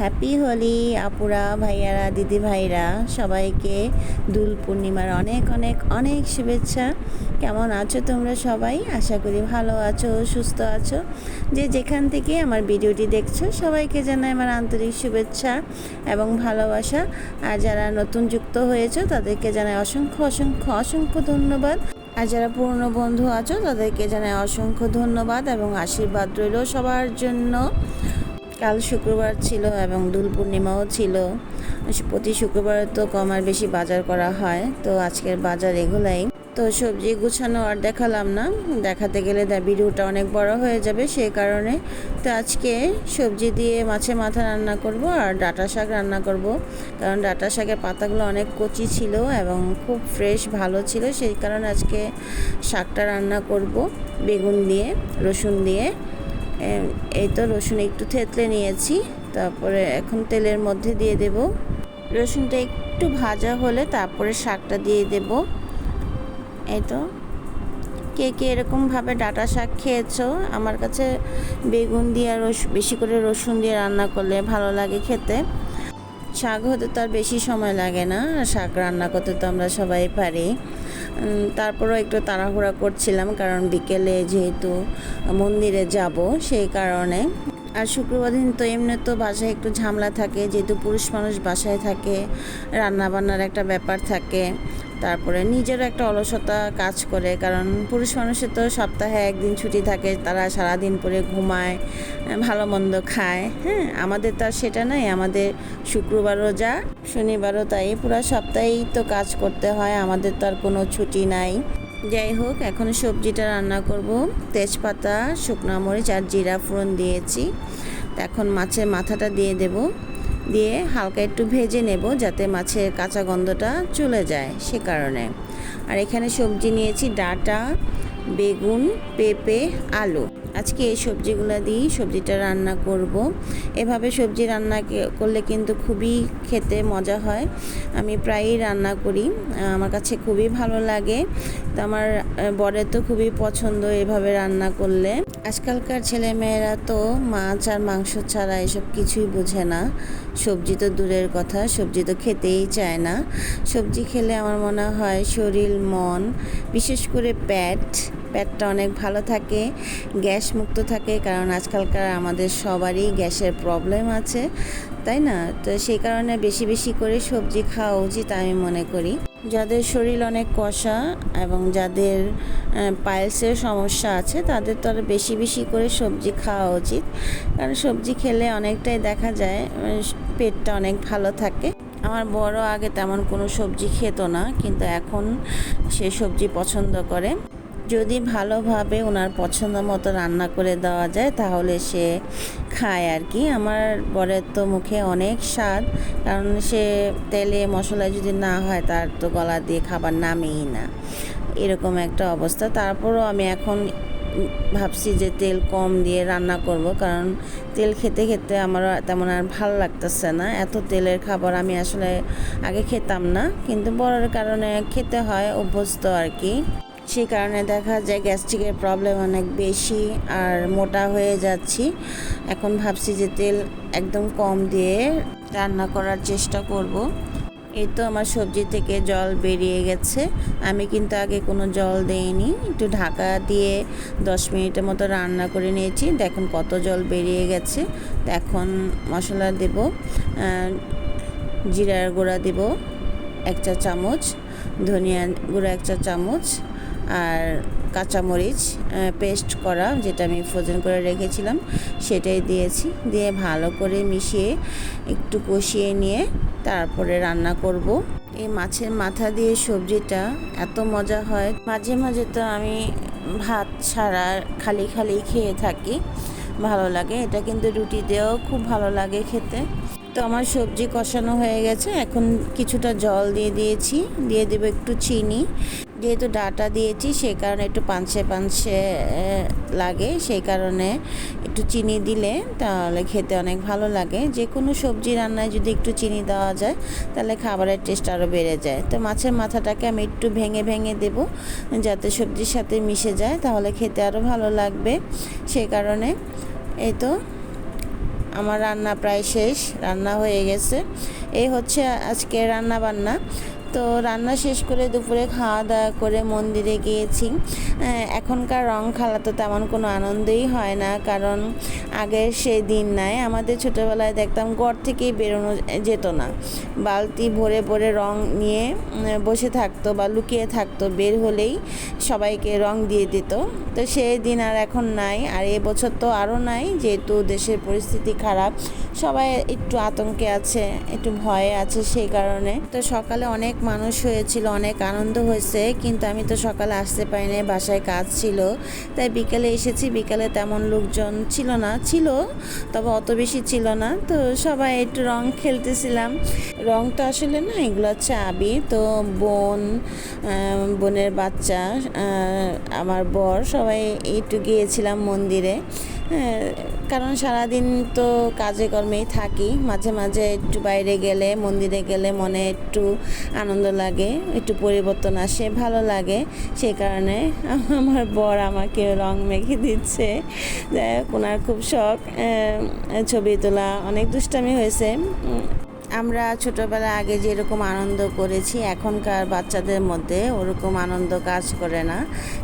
Happy Holi আপুরা, ভাইয়ারা দিদি ভাইরা সবাইকে দুল পূর্ণিমার অনেক অনেক অনেক শুভেচ্ছা। কেমন আছো তোমরা সবাই? আশা করি ভালো আছো, সুস্থ আছো। যে যেখান থেকে আমার ভিডিওটি দেখছ, সবাইকে জানাই আমার আন্তরিক শুভেচ্ছা এবং ভালোবাসা। আর যারা নতুন যুক্ত হয়েছো, তাদেরকে জানাই অসংখ্য অসংখ্য অসংখ্য ধন্যবাদ। আর যারা পুরনো বন্ধু আছো, তাদেরকে জানাই অসংখ্য ধন্যবাদ এবং আশীর্বাদ রইল সবার জন্য। কাল শুক্রবার ছিল এবং দোল পূর্ণিমাও ছিল। প্রতি শুক্রবারে তো কম আর বেশি বাজার করা হয়। তো আজকের বাজার এগুলাই। তো সবজি গুছানো আর দেখালাম না। দেখাতে গেলে ভিডিওটা অনেক বড় হয়ে যাবে সেই কারণে। তো আজকে সবজি দিয়ে মাছে মাথা রান্না করব আর ডাটা শাক রান্না করব। কারণ ডাটা শাকের পাতাগুলো অনেক কচি ছিল এবং খুব ফ্রেশ ভালো ছিল। সেই কারণে আজকে শাকটা রান্না করব। বেগুন দিয়ে, রসুন দিয়ে এই তো রসুন একটু থেতলে নিয়েছি, তারপরে এখন তেলের মধ্যে দিয়ে দেব। রসুনটা একটু ভাজা হলে তারপরে শাকটা দিয়ে দেব। এই তো। কে কে এরকমভাবে ডাটা শাক খেয়েছো? আমার কাছে বেগুন দিয়ে আর রস, বেশি করে রসুন দিয়ে রান্না করলে ভালো লাগে খেতে। শাক হতে তো আর বেশি সময় লাগে না শাক রান্না করতে তো আমরা সবাই পারি। তারপরেও একটু তাড়াহুড়া করছিলাম, কারণ বিকেলে যেহেতু মন্দিরে যাব সেই কারণে। আর শুক্রবার দিন তো এমনি তো বাসায় একটু ঝামেলা থাকে, যেহেতু পুরুষ মানুষ বাসায় থাকে, রান্নাবান্নার একটা ব্যাপার থাকে। তারপরে নিজেরও একটা অলসতা কাজ করে, কারণ পুরুষ মানুষের তো সপ্তাহে একদিন ছুটি থাকে, তারা সারাদিন পরে ঘুমায় ভালো মন্দ খায়। হ্যাঁ আমাদের তো আর সেটা নাই, আমাদের শুক্রবারও যা, শনিবারও তাই, পুরো সপ্তাহেই তো কাজ করতে হয়, আমাদের তো আর কোনো ছুটি নাই। যাই হোক, এখন সবজিটা রান্না করব, তেজপাতা, শুকনো মরিচ আর জিরা ফোড়ন দিয়েছি। এখন মাছের মাথাটা দিয়ে দেব। দিয়ে হালকা একটু ভেজে নেব যাতে মাছের কাঁচা গন্ধটা চলে যায় সে কারণে। আর এখানে সবজি নিয়েছি ডাটা বেগুন, পেঁপে, আলু। আজকে এই সবজিগুলো দিয়েই সবজিটা রান্না করব। এভাবে সবজি রান্না করলে কিন্তু খুবই খেতে মজা হয়। আমি প্রায়ই রান্না করি। আমার কাছে খুবই ভালো লাগে। তো আমার বরের তো খুবই পছন্দ এভাবে রান্না করলে। আজকালকার ছেলেমেয়েরা তো মাছ আর মাংস ছাড়া এসব কিছুই বোঝে না। সবজি তো দূরের কথা, সবজি তো খেতেই চায় না। সবজি খেলে আমার মনে হয় শরীর, মন, বিশেষ করে পেট পেটটা অনেক ভালো থাকে, গ্যাস মুক্ত থাকে, কারণ আজকালকার আমাদের সবারই গ্যাসের প্রবলেম আছে, তাই না? তো সেই কারণে বেশি বেশি করে সবজি খাওয়া উচিত আমি মনে করি। যাদের শরীর অনেক কষা এবং যাদের পাইলসের সমস্যা আছে, তাদের তো আরও বেশি বেশি করে সবজি খাওয়া উচিত, কারণ সবজি খেলে অনেকটাই দেখা যায় পেটটা অনেক ভালো থাকে। আমার বড় আগে তেমন কোনো সবজি খেত না, কিন্তু এখন সে সবজি পছন্দ করে। যদি ভালোভাবে ওনার পছন্দ মতো রান্না করে দেওয়া যায়, তাহলে সে খায় আর কি। আমার বরের তো মুখে অনেক স্বাদ, কারণ সে তেলে মশলায় যদি না হয়, তার তো গলা দিয়ে খাবার নামেই না। এরকম একটা অবস্থা। তারপরও আমি এখন ভাবছি যে তেল কম দিয়ে রান্না করব, কারণ তেল খেতে খেতে আমার তেমন আর ভালো লাগতেছে না। এত তেলের খাবার আমি আসলে আগে খেতাম না, কিন্তু বড়ের কারণে খেতে হয় অভ্যস্ত আর কি। সেই কারণে দেখা যায় গ্যাস্ট্রিকের প্রবলেম অনেক বেশি আর মোটা হয়ে যাচ্ছি। এখন ভাবছি যে তেল একদম কম দিয়ে রান্না করার চেষ্টা করব। এই তো আমার সবজি থেকে জল বেরিয়ে গেছে। আমি কিন্তু আগে কোনো জল দেইনি। একটু ঢাকা দিয়ে দশ মিনিটের মতো রান্না করে নিয়েছি। দেখুন কত জল বেরিয়ে গেছে। এখন মশলা দেব জিরার গুঁড়া দেব, এক চা চামচ ধনিয়া গুঁড়া এক চা চামচ আর কাঁচামরিচ পেস্ট করা যেটা আমি ফ্রোজেন করে রেখেছিলাম, সেটাই দিয়েছি। দিয়ে ভালো করে মিশিয়ে একটু কষিয়ে নিয়ে তারপরে রান্না করব। এই মাছের মাথা দিয়ে সবজিটা এত মজা হয়। মাঝে মাঝে তো আমি ভাত ছাড়া খালি খালি খেয়ে থাকি, ভালো লাগে। এটা কিন্তু রুটি দিয়েও খুব ভালো লাগে খেতে। তো আমার সবজি কষানো হয়ে গেছে। এখন কিছুটা জল দিয়ে দিয়েছি। দিয়ে দেবো একটু চিনি। যেহেতু ডাটা দিয়েছি সেই কারণে একটু পাঞ্চে আহ, লাগে। সেই কারণে একটু চিনি দিলে তাহলে খেতে অনেক ভালো লাগে। যে কোনো সবজি রান্নায় যদি একটু চিনি দেওয়া যায় তাহলে খাবারের টেস্ট আরও বেড়ে যায়। তো মাছের মাথাটাকে আমি একটু ভেঙে ভেঙে দেব যাতে সবজির সাথে মিশে যায় তাহলে খেতে আরও ভালো লাগবে। সেই কারণে এই তো আমার রান্না প্রায় শেষ রান্না হয়ে গেছে। এই হচ্ছে আজকে রান্না বান্না তো রান্না শেষ করে দুপুরে খাওয়া দাওয়া করে মন্দিরে গিয়েছি। এখনকার রং খেলা তো তেমন কোনো আনন্দই হয় না, কারণ আগের সেই দিন নাই। আমাদের ছোটোবেলায় দেখতাম ঘর থেকেই বেরোনো যেত না। বালতি ভরে ভরে রং নিয়ে বসে থাকতো বা লুকিয়ে থাকতো, বের হলেই সবাইকে রং দিয়ে দিত। তো সেই দিন আর এখন নাই, আর এবছর তো আরও নাই, যেহেতু দেশের পরিস্থিতি খারাপ, সবাই একটু আতঙ্কে আছে, একটু ভয়ে আছে সেই কারণে। তো সকালে অনেক মানুষ হয়েছিল অনেক আনন্দ হয়েছে কিন্তু আমি তো সকালে আসতে পারিনি বাসায় কাজ ছিল। তাই বিকেলে এসেছি বিকেলে তেমন লোকজন ছিল না ছিল তবে অত বেশি ছিল না। তো সবাই একটু রং খেলতেছিলাম। রং তো আসলে না এগুলো হচ্ছে আবির তো বোন বোনের বাচ্চা আমার বর সবাই একটু গিয়েছিলাম মন্দিরে। হ্যাঁ, কারণ সারাদিন তো কাজে কর্মেই থাকি মাঝে মাঝে একটু বাইরে গেলে মন্দিরে গেলে মনে একটু আনন্দ লাগে, একটু পরিবর্তন আসে, ভালো লাগে। সেই কারণে আমার বর আমাকে রং মেখে দিচ্ছে। ওনার খুব শখ ছবি তোলা, অনেক দুষ্টামি হয়েছে। আমরা ছোটবেলা আগে যেরকম আনন্দ করেছি, এখনকার বাচ্চাদের মধ্যে ওরকম আনন্দ কাজ করে না।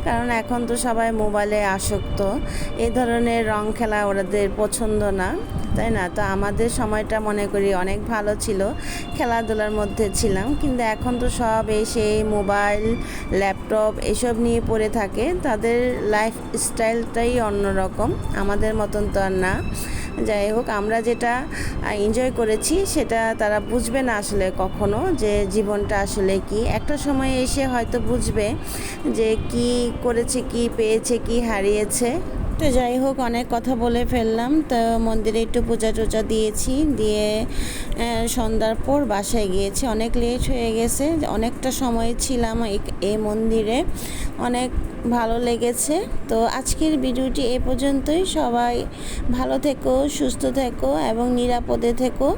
কারণ এখন তো সবাই মোবাইলে আসক্ত। এই ধরনের রং খেলা ওদের পছন্দ না, তাই না? তো আমাদের সময়টা মনে করি অনেক ভালো ছিল। খেলাধুলার মধ্যে ছিলাম, কিন্তু এখন তো সব এসে মোবাইল, ল্যাপটপ এসব নিয়ে পড়ে থাকে। তাদের লাইফ স্টাইলটাই অন্যরকম। আমাদের মতন তো আর না। যাই হোক, আমরা যেটা এনজয় করেছি সেটা তারা বুঝবে না আসলে কখনো যে জীবনটা আসলে কি। একটা সময় এসে হয়তো বুঝবে যে কি করেছে, কি পেয়েছে, কি হারিয়েছে। তো যাই হোক, অনেক কথা বলে ফেললাম। তো মন্দিরে একটু পূজা টুজা দিয়েছি, দিয়ে সন্ধ্যার পর বাসায় গিয়েছি। অনেক লেট হয়ে গেছে, অনেকটা সময় ছিলাম এই- মন্দিরে। অনেক ভালো লেগেছে। তো আজকের ভিডিওটি এ পর্যন্তই। সবাই ভালো থেকো, সুস্থ থেকো, এবং নিরাপদে থেকো।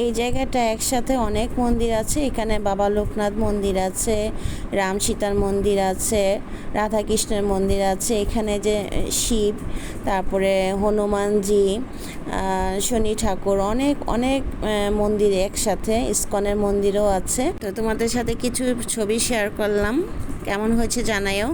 এই জায়গাটা একসাথে অনেক মন্দির আছে। এখানে বাবা লোকনাথ মন্দির আছে, রাম সীতার মন্দির আছে, রাধাকৃষ্ণের মন্দির আছে, এখানে যে শিব, তারপরে হনুমানজি শনি ঠাকুর, অনেক অনেক মন্দির একসাথে, ইস্কনের মন্দিরও আছে। তো তোমাদের সাথে কিছু ছবি শেয়ার করলাম। কেমন হয়েছে জানাইও